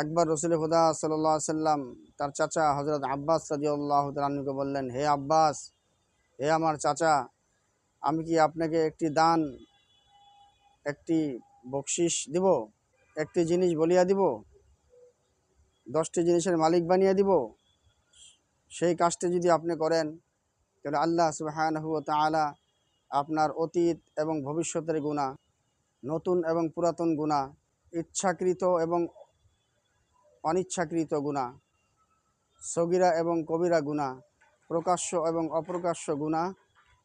একবার রসুল হুদা সাল্লাহ সাল্লাম, তার চাচা হজরত আব্বাস রাজিউল্লাহ তালুকে বললেন, হে আব্বাস, হে আমার চাচা, আমি কি আপনাকে একটি দান, একটি বকশিস দিব? একটি জিনিস বলিয়া দিব? দশটি জিনিসের মালিক বানিয়ে দিব? সেই কাজটি যদি আপনি করেন, তাহলে আল্লাহ সুবাহানহু তালা আপনার অতীত এবং ভবিষ্যতের গুণা নতুন এবং পুরাতন গুণা ইচ্ছাকৃত এবং অনিচ্ছাকৃত গুণা। সগিরা এবং কবিরা গুণা, প্রকাশ্য এবং অপ্রকাশ্য গুণা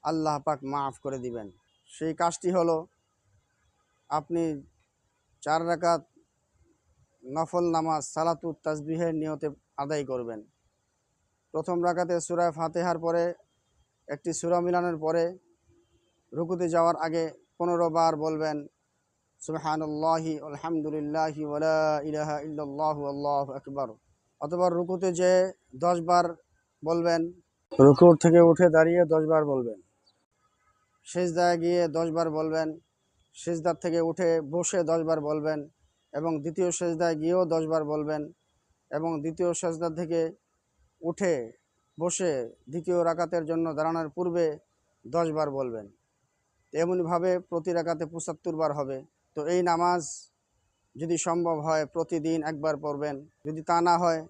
আল্লাহ পাক মাফ করে দিবেন। সেই কাজটি হলো, আপনি চার রাকাত নফল নামাজ সালাতুত তাসবিহের নিয়তে আদায় করবেন। প্রথম রাকাতে সুরায় ফাতেহার পরে, একটি সুরা মিলানোর পরে, রুকুতে যাওয়ার আগে পনেরো বার বলবেন সুবহানাল্লাহি আলহামদুলিল্লাহি ওয়ালা ইলাহা ইল্লাল্লাহু আল্লাহু আকবার। অথবা রুকুতে যে দশ বার বলবেন, রুকুর থেকে উঠে দাঁড়িয়ে দশ বার বলবেন। সেজদায় গিয়ে দশ বার বলবেন, সেজদার থেকে উঠে বসে দশ বার বলবেন এবং দ্বিতীয় সেজদায় গিয়েও দশ বার বলবেন এবং দ্বিতীয় সেজদা থেকে উঠে বসে দ্বিতীয় রাকাতের জন্য দাঁড়ানোর পূর্বে দশ বার বলবেন। এমনভাবে প্রতি রাকাতে পঁচাত্তর বার হবে। তো এই নামাজ যদি সম্ভব হয়, প্রতিদিন একবার পড়বেন। যদি তা না হয়,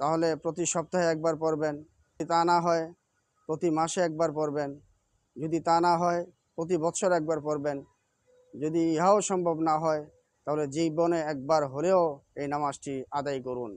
তাহলে প্রতি সপ্তাহে একবার পড়বেন। যদি তা না হয়, প্রতি মাসে একবার পড়বেন। যদি তা না হয়, প্রতি বছর একবার পড়বেন। যদি ইহাও সম্ভব না হয়, তাহলে জীবনে একবার হলেও এই নামাজটি আদায় করুন।